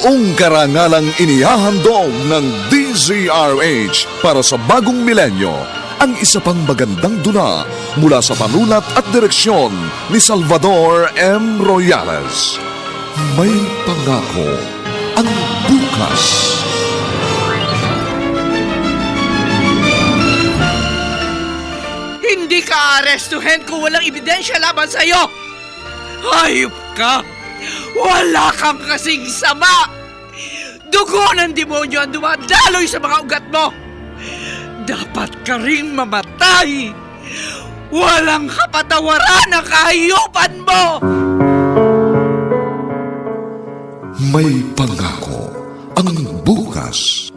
Buong karangalang inihahandog ng DZRH para sa bagong milenyo ang isa pang magandang dula mula sa panulat at direksyon ni Salvador M. Royales. May pangako ang bukas. Hindi ka arestuhin kung walang ebidensya laban sa'yo! Hayop ka! Wala kang kasing sama! Dugo ng demonyo ang dumadaloy sa mga ugat mo! Dapat ka ring mamatay! Walang kapatawaran ang kahiyupan mo! May pangako ang bukas.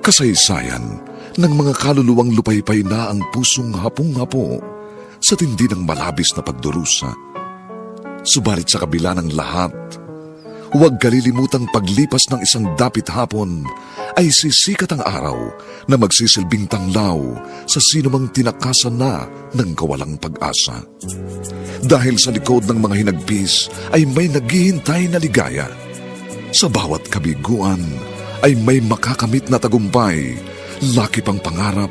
Kasaysayan ng mga kaluluwang lupaypay na ang pusong hapong-hapo sa tindi ng malabis na pagdurusa. Subalit sa kabila ng lahat, huwag kalilimutang paglipas ng isang dapit hapon ay sisikat ang araw na magsisilbing tanglaw sa sinumang tinakasan na ng kawalang pag-asa. Dahil sa likod ng mga hinagpis ay may naghihintay na ligaya. Sa bawat kabiguan ay may makakamit na tagumpay, laki pang pangarap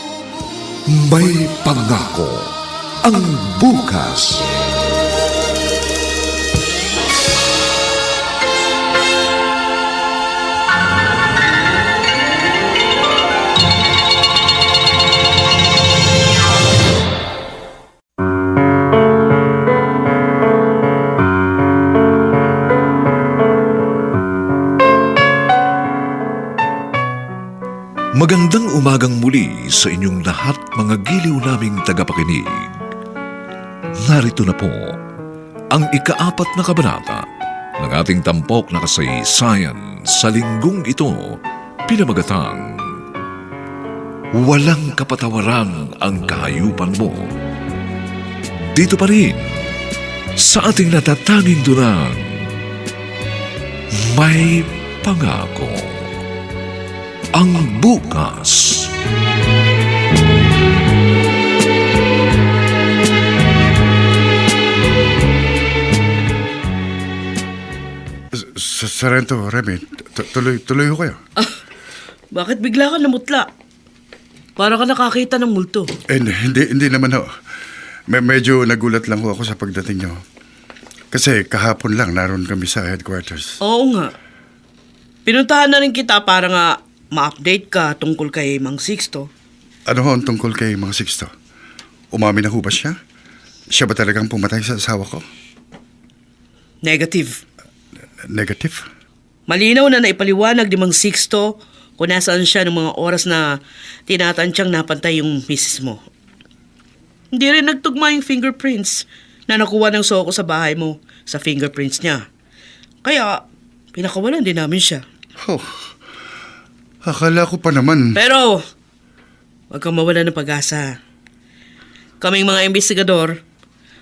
May pangako ang bukas. Magandang umagang muli sa inyong lahat mga giliw naming tagapakinig. Narito na po ang ikaapat na kabanata ng ating tampok na kasaysayan sa linggong ito pinamagatang Walang kapatawaran ang kahayupan mo. Dito pa rin sa ating natatanging dunang may pangako ang bukas. Sa Sarento, Remy, tu- tuloy, tuloy ho kayo. Bakit bigla ka namutla? Para ka nakakita ng multo. Eh, hindi, hindi, hindi naman ho. Me- medyo nagulat lang ho ako sa pagdating nyo. Kasi kahapon lang naroon kami sa headquarters. Oo nga. Pinuntahan na rin kita para nga ma-update ka tungkol kay Mang Sixto. Ano ho ang tungkol kay mga Sixto? Umamin na ho ba siya? Siya ba talagang pumatay sa asawa ko? Negative. Negative? Malinaw na naipaliwanag ni Mang Sixto kung nasaan siya ng mga oras na tinatansyang napantay yung misis mo. Hindi rin nagtugma yung fingerprints na nakuha ng soko sa bahay mo sa fingerprints niya. Kaya, pinakawalan din namin siya. Oh, akala ko pa naman. Pero, huwag kang mawala ng pag-asa. Kaming mga investigador,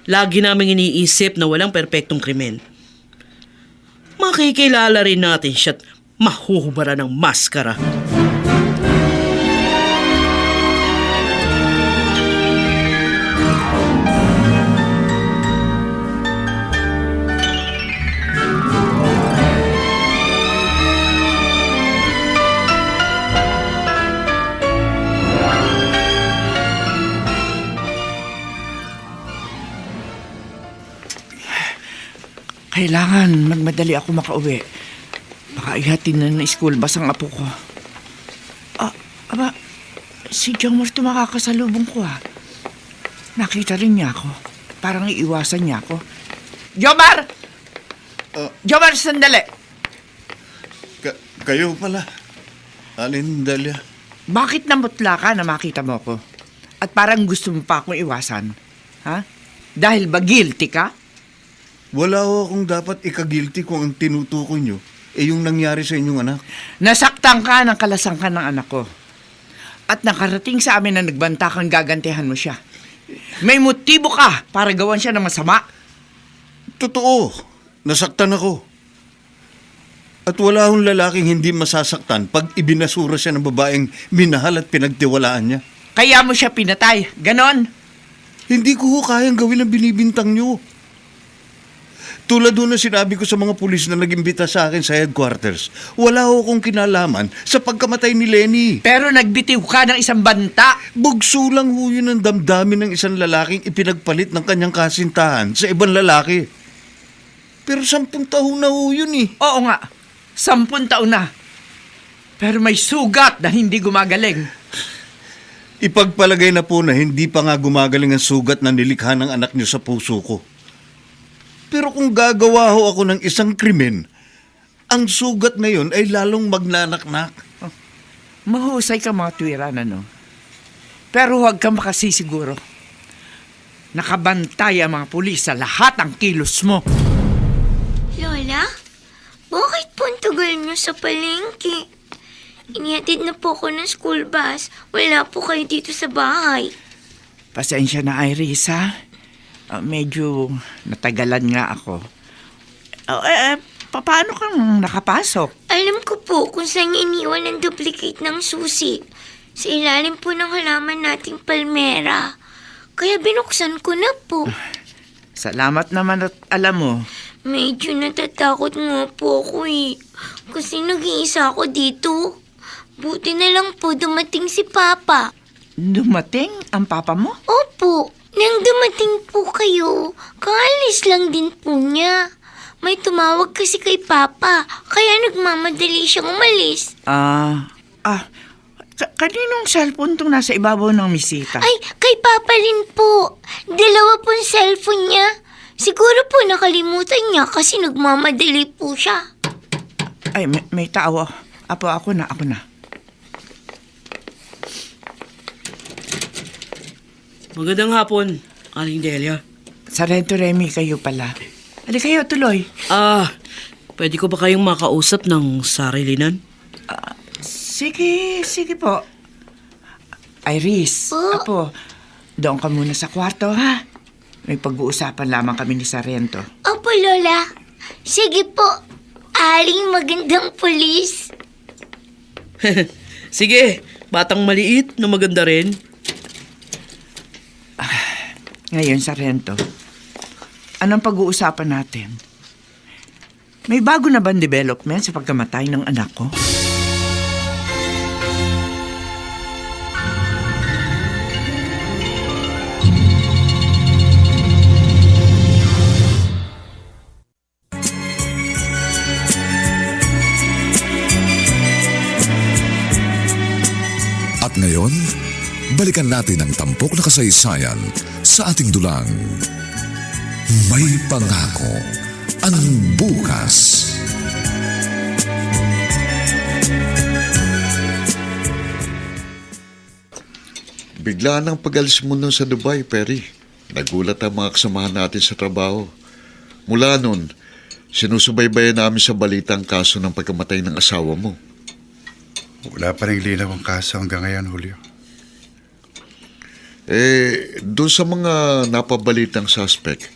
lagi naming iniisip na walang perpektong krimen. Makikilala rin natin siya't mahuhubara ng maskara. Kailangan magmadali ako makauwi. Baka ihatin na ng school bus ang apo ko. Ah, aba, si Jomar to makakasalubong ko ah. Nakita rin niya ako. Parang iiwasan niya ako. Jomar! Jomar, sandali! Ka- kayo pala. Alin, Dalia? Bakit namutla ka na makita mo ko? At parang gusto mo pa akong iwasan? Ha? Dahil ba guilty ka? Wala ho akong dapat ikagilty kung ang tinutukoy nyo Eh yung nangyari sa inyong anak. Nasaktan ka ng kalasangkan ng anak ko. At nakarating sa amin na nagbanta kang gagantihan mo siya. May motibo ka para gawan siya ng masama. Totoo, nasaktan ako. At wala akong lalaking hindi masasaktan pag ibinasura siya ng babaeng minahal at pinagtiwalaan niya. Kaya mo siya pinatay. Ganon. Hindi ko kayang gawin ang binibintang niyo. Tulad doon na sinabi ko sa mga pulis na nag-imbita sa akin sa headquarters, wala ho akong kinalaman sa pagkamatay ni Lenny. Pero nagbitiw ka ng isang banta. Bugso lang ho yun ang damdamin ng isang lalaking ipinagpalit ng kanyang kasintahan sa ibang lalaki. Pero sampung taon na ho yun eh. Oo nga. Sampun taon na. Pero may sugat na hindi gumagaling. Ipagpalagay na po na hindi pa nga gumagaling ang sugat na nilikha ng anak niyo sa puso ko. Pero kung gagawa ho ako ng isang krimen, ang sugat na yun ay lalong magnanaknak. Mahusay ka mga tuwiran, ano? Pero huwag kang makasisiguro. Nakabantay ang mga pulis sa lahat ng kilos mo. Lola, bakit po ang tagal niyo sa palengke? Inihatid na po ako ng school bus. Wala po kayo dito sa bahay. Pasensya na, Iris, ha? Ah, medyo natagalan nga ako. Ah, eh, eh, pa- paano kang nakapasok? Alam ko po kung saan iniwan ang duplicate ng susi. Sa ilalim po ng halaman nating palmera. Kaya binuksan ko na po. Salamat naman at alam mo, Medyo natatakot nga po ako eh. Kasi nag-iisa ako dito. Buti na lang po dumating si Papa. dumating ang papa mo? Opo, nang dumating po kayo, kaalis lang din po niya. May tumawag kasi kay Papa, kaya nagmamadali siyang umalis. Ah, ah, ka- kaninong cellphone tong nasa ibabaw ng misita? Ay, kay Papa rin po. Dalawa pong cellphone niya. Siguro po nakalimutan niya kasi nagmamadali po siya. Ay, may, may tao. Apo, ako na, ako na. Magandang hapon, Aling Delia. Sarento Remy, kayo pala. Halika kayo, tuloy. Ah, pwede ko ba kayong makausap ng sarilinan? Sige, sige po. Iris, Po? apo, doon ka muna sa kwarto, ha? May pag-uusapan lamang kami ni Sarento. Opo, Lola. Sige po. Aling magandang pulis. Sige, batang maliit na maganda rin. Ngayon, Sarento, anong pag-uusapan natin? May bago na bang development sa pagkamatay ng anak ko? Balikan natin ang tampok na kasaysayan sa ating dulang. May pangako ang bukas. Bigla nang pag-alis mo nun sa Dubai, Perry. Nagulat ang mga kasamahan natin sa trabaho. Mula nun, sinusubaybayan namin sa balita ang kaso ng pagkamatay ng asawa mo. Wala pa rin linaw ang kaso hanggang ngayon, Julio. Eh, doon sa mga napabalitang suspect,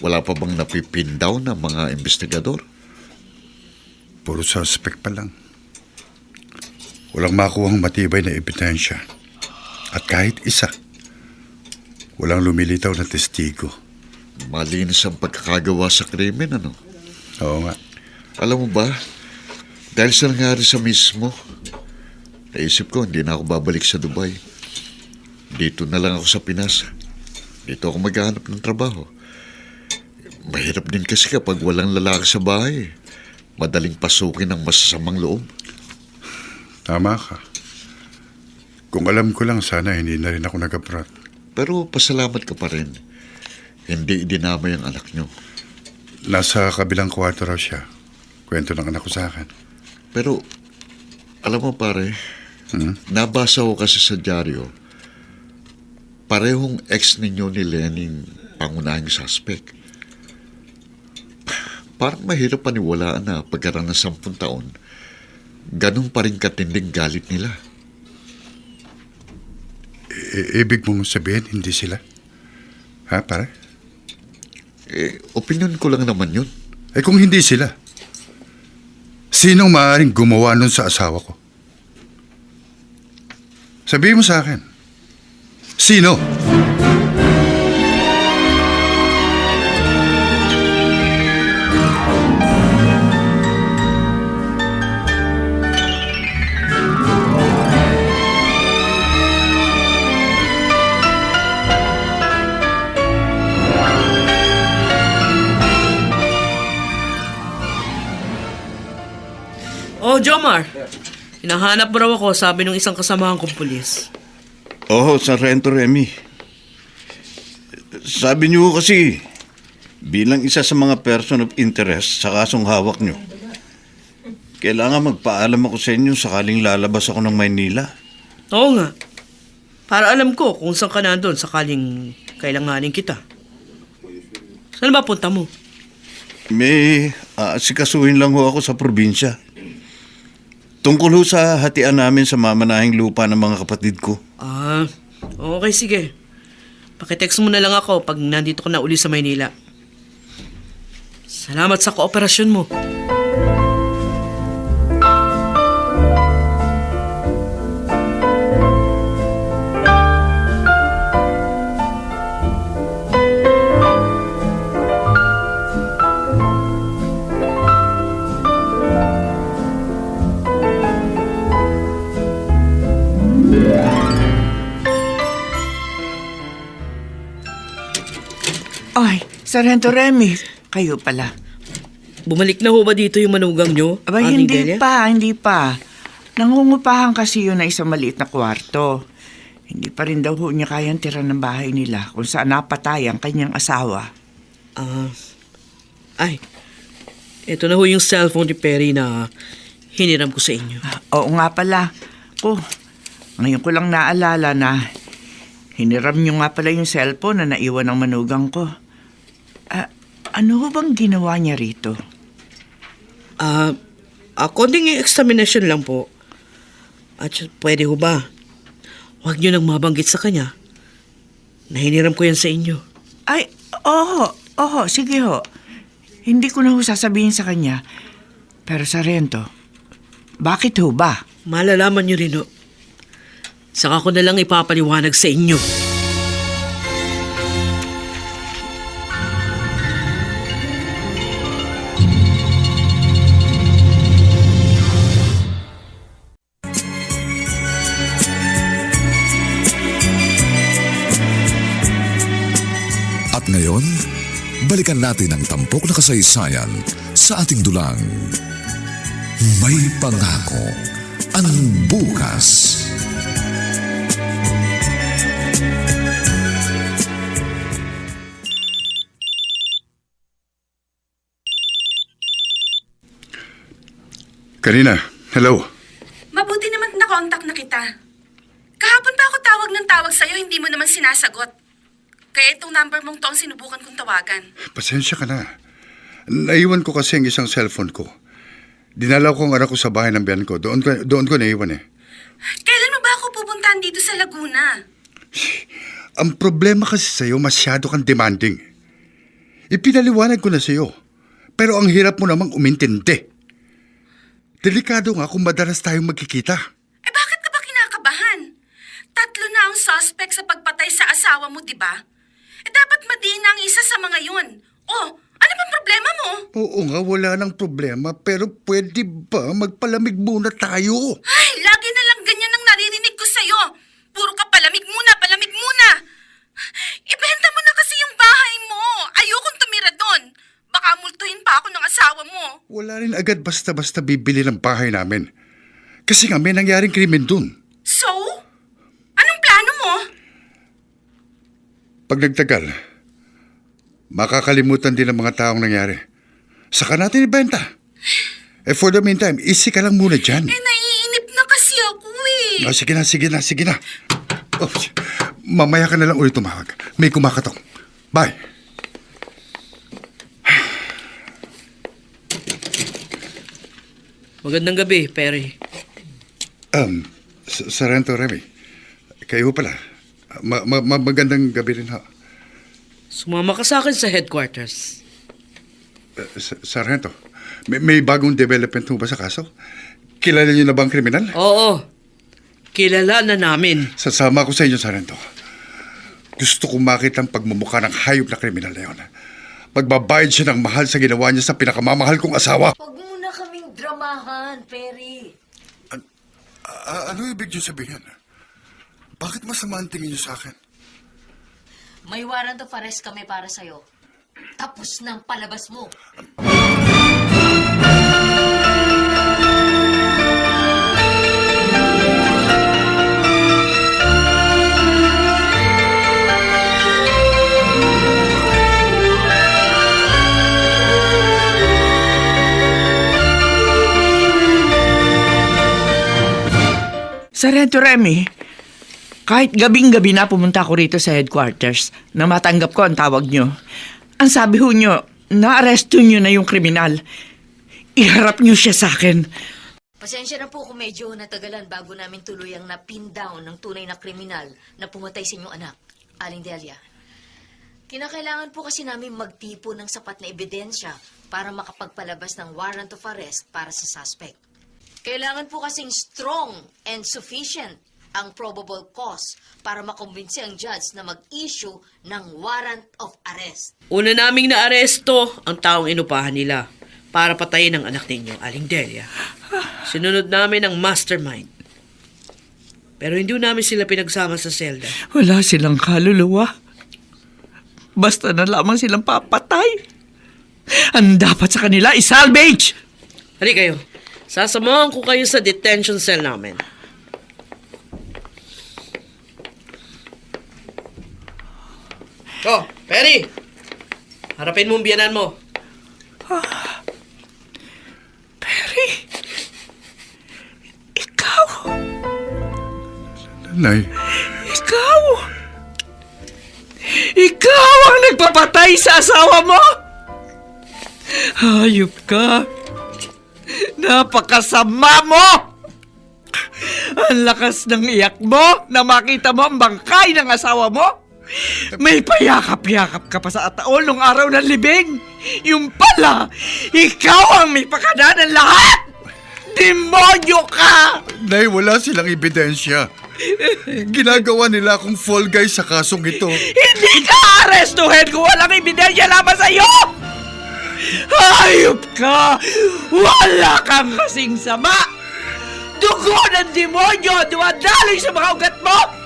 wala pa bang napipin down ng mga investigador? Puro suspect pa lang. Walang makuhang matibay na ebidensya. At kahit isa, walang lumilitaw na testigo. Malinis ang pagkakagawa sa krimen, ano? Oo nga. Alam mo ba, dahil sa nangyari sa mismo, naisip ko hindi na ako babalik sa Dubai. Dito na lang ako sa Pinas. Dito ako maghahanap ng trabaho. Mahirap din kasi kapag walang lalaki sa bahay. Madaling pasukin ng masasamang loob. Tama ka. Kung alam ko lang, sana hindi na rin ako nag-abroad. Pero pasalamat ka pa rin. Hindi idinamay ang anak nyo. Nasa kabilang kwarto raw siya. Kwento ng anak ko sa akin. Pero, alam mo pare, Hmm? nabasa ko kasi sa dyaryo, parehong ex ninyo ni Lening pangunahing suspect. parang mahirap paniwalaan na pagkaraan ng sampung taon, ganun pa rin katinding galit nila. I- ibig mong sabihin, hindi sila? Ha, pare? Eh, opinion ko lang naman yun. Eh kung hindi sila, sinong maaaring gumawa nun sa asawa ko? Sabihin mo sa akin, sino? Oh, Jomar. Hinahanap mo raw ako, sabi ng isang kasamahan kong pulis. Oo, Sargento Remy. Sabi niyo kasi, bilang isa sa mga person of interest sa kasong hawak niyo, kailangan magpaalam ako sa inyo sakaling lalabas ako ng Maynila. Oo nga. Para alam ko kung saan ka nandun sakaling kailanganin kita. Saan ba punta mo? May aasikasuhin lang ho ako sa probinsya. Tungkol ho sa hatian namin sa mamanahing lupa ng mga kapatid ko. Ah, okay sige. Pakitext mo na lang ako pag nandito ka na uli sa Maynila. Salamat sa kooperasyon mo. Sargento Remy, kayo pala. Bumalik na ho ba dito yung manugang nyo? Aba, Aling hindi Delia? pa, hindi pa. Nangungupahan kasi yun na isang maliit na kwarto. Hindi pa rin daw ho niya kayang tira ng bahay nila kung saan napatay ang kanyang asawa. Ah, ay, ito na ho yung cellphone ni Perry na hiniram ko sa inyo. Oo nga pala. Ko, ngayon ko lang naalala na hiniram niyo nga pala yung cellphone na naiwan ng manugang ko. Ano bang ginawa niya rito? Ah, uh, konting examination lang po. At pwede ho ba? Huwag niyo nang mabanggit sa kanya. Nahiniram ko yan sa inyo. Ay, oo, oo, sige ho. Hindi ko na ho sasabihin sa kanya. Pero Sarento, bakit ho ba? Malalaman niyo rin ho. Saka ko na lang ipapaliwanag sa inyo. Balikan natin ang tampok na kasaysayan sa ating dulang. May pangako ang bukas. Karina, hello. Mabuti naman na-contact na kita. Kahapon pa ako tawag ng tawag sa'yo, hindi mo naman sinasagot. Kaya itong number mong to ang sinubukan kong tawagan. Pasensya ka na. Naiwan ko kasi ang isang cellphone ko. Dinala ko ang anak ko sa bahay ng biyan ko. Doon ko, doon ko naiwan eh. Kailan mo ba ako pupuntahan dito sa Laguna? Ang problema kasi sa'yo, masyado kang demanding. Ipinaliwanag ko na sa'yo. Pero ang hirap mo namang umintindi. Delikado nga kung madalas tayong magkikita. Eh bakit ka ba kinakabahan? Tatlo na ang suspect sa pagpatay sa asawa mo, di ba? Eh dapat madiin ang isa sa mga yun. Oh, ano bang problema mo? Oo nga, wala nang problema. Pero pwede ba magpalamig muna tayo? Ay, lagi na lang ganyan ang naririnig ko sa'yo. Puro ka palamig muna, palamig muna. Ibenta mo na kasi yung bahay mo. Ayokong tumira doon. Baka multuhin pa ako ng asawa mo. Wala rin agad basta-basta bibili ng bahay namin. Kasi nga may nangyaring krimen dun. So? Anong plano mo? Pag nagtagal, makakalimutan din ng mga taong nangyari. Saka natin ibenta. Eh for the meantime, easy ka lang muna dyan. Eh, naiinip na kasi ako eh. Oh, sige na, sige na, sige na. Oh, mamaya ka na lang ulit tumawag. May kumakatok. Bye. Magandang gabi, Perry. Um, Sarento Remy, kayo pala. Ma- ma- ma- magandang gabi rin ho. Sumama ka sa akin sa headquarters. Uh, S- Sargento, may, may bagong development ho ba sa kaso? Kilala niyo na ba ang kriminal? Oo. Kilala na namin. Sasama ko sa inyo, Sargento. Gusto kong makita ang pagmumukha ng hayop na kriminal na yun. Magbabayad siya ng mahal sa ginawa niya sa pinakamamahal kong asawa. Huwag mo na kaming dramahan, Perry. ano ibig niyo sabihin? Bakit masama ang tingin niyo sa akin? May warrant of arrest kami para sa'yo. Tapos ng palabas mo. Sarento Remy, kahit gabing-gabi na pumunta ako rito sa headquarters na matanggap ko ang tawag nyo. Ang sabi ho nyo, naaresto nyo na yung kriminal. Iharap nyo siya sa akin. Pasensya na po kung medyo natagalan bago namin tuluyang na-pin down ng tunay na kriminal na pumatay sa inyong anak, Aling Delia. Kinakailangan po kasi namin magtipo ng sapat na ebidensya para makapagpalabas ng warrant of arrest para sa suspect. Kailangan po kasing strong and sufficient ang probable cause para makumbinsi ang judge na mag-issue ng warrant of arrest. Una naming naaresto ang taong inupahan nila para patayin ang anak ninyo, Aling Delia. Sinunod namin ang mastermind. Pero hindi namin sila pinagsama sa selda. Wala silang kaluluwa. Basta na lamang silang papatay. Ang dapat sa kanila isalvage! Hali kayo. Sasamahan ko kayo sa detention cell namin. Oh, Perry! Harapin mo ang biyanan mo. Perry, ikaw, Nay, ikaw, ikaw ang nagpapatay sa asawa mo? Hayop ka. Napakasama mo! Ang lakas ng iyak mo na makita mo ang bangkay ng asawa mo. May payakap-yakap ka pa sa ataol nung araw ng libing. Yung pala, ikaw ang may pakana ng lahat! Demonyo ka! Nay, wala silang ebidensya. Ginagawa nila akong fall guy sa kasong ito. Hindi ka arestuhin kung walang ebidensya laban sa iyo! Hayop ka! Wala kang kasing sama! Dugo ng demonyo dumadaloy sa mga ugat mo!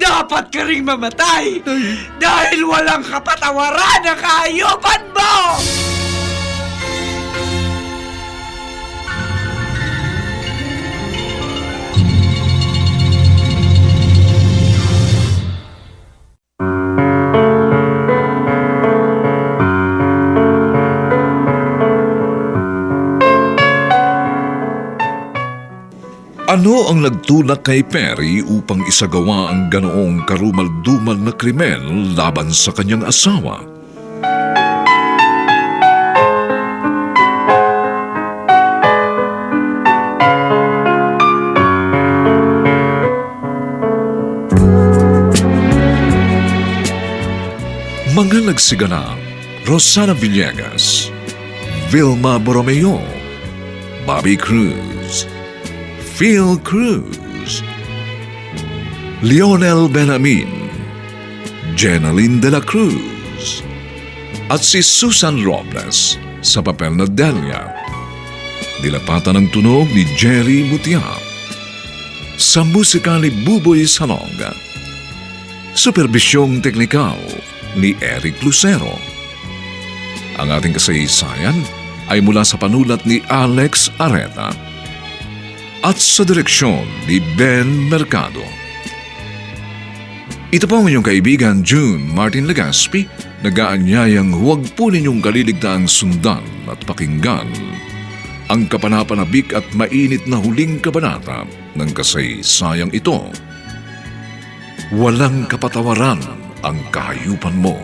Dapat ka ring mamatay dahil walang kapatawaran ang kahayupan mo! Ano ang nagtulak kay Perry upang isagawa ang ganoong karumal-dumal na krimen laban sa kanyang asawa? Mga nagsigana, Rosana Villegas, Vilma Borromeo, Bobby Cruz, Phil Cruz, Lionel Benamin, Jenaline de la Cruz, at si Susan Robles sa papel na Delia. Dilapatan ng tunog ni Jerry Mutia. Sa musika ni Buboy Salonga. Superbisyong teknikal ni Eric Lucero. Ang ating kasaysayan ay mula sa panulat ni Alex Areta at sa direksyon ni Ben Mercado. Ito po ang inyong kaibigan June Martin Legaspi, nagaanyayang huwag po ninyong kaliligtaang sundan at pakinggan ang kapanapanabik at mainit na huling kabanata ng kasaysayang ito. Walang kapatawaran ang kahayupan mo.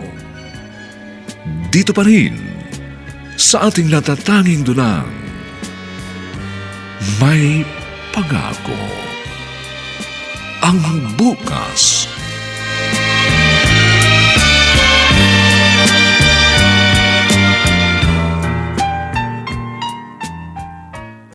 Dito pa rin sa ating natatanging dunang may pangako. Ang bukas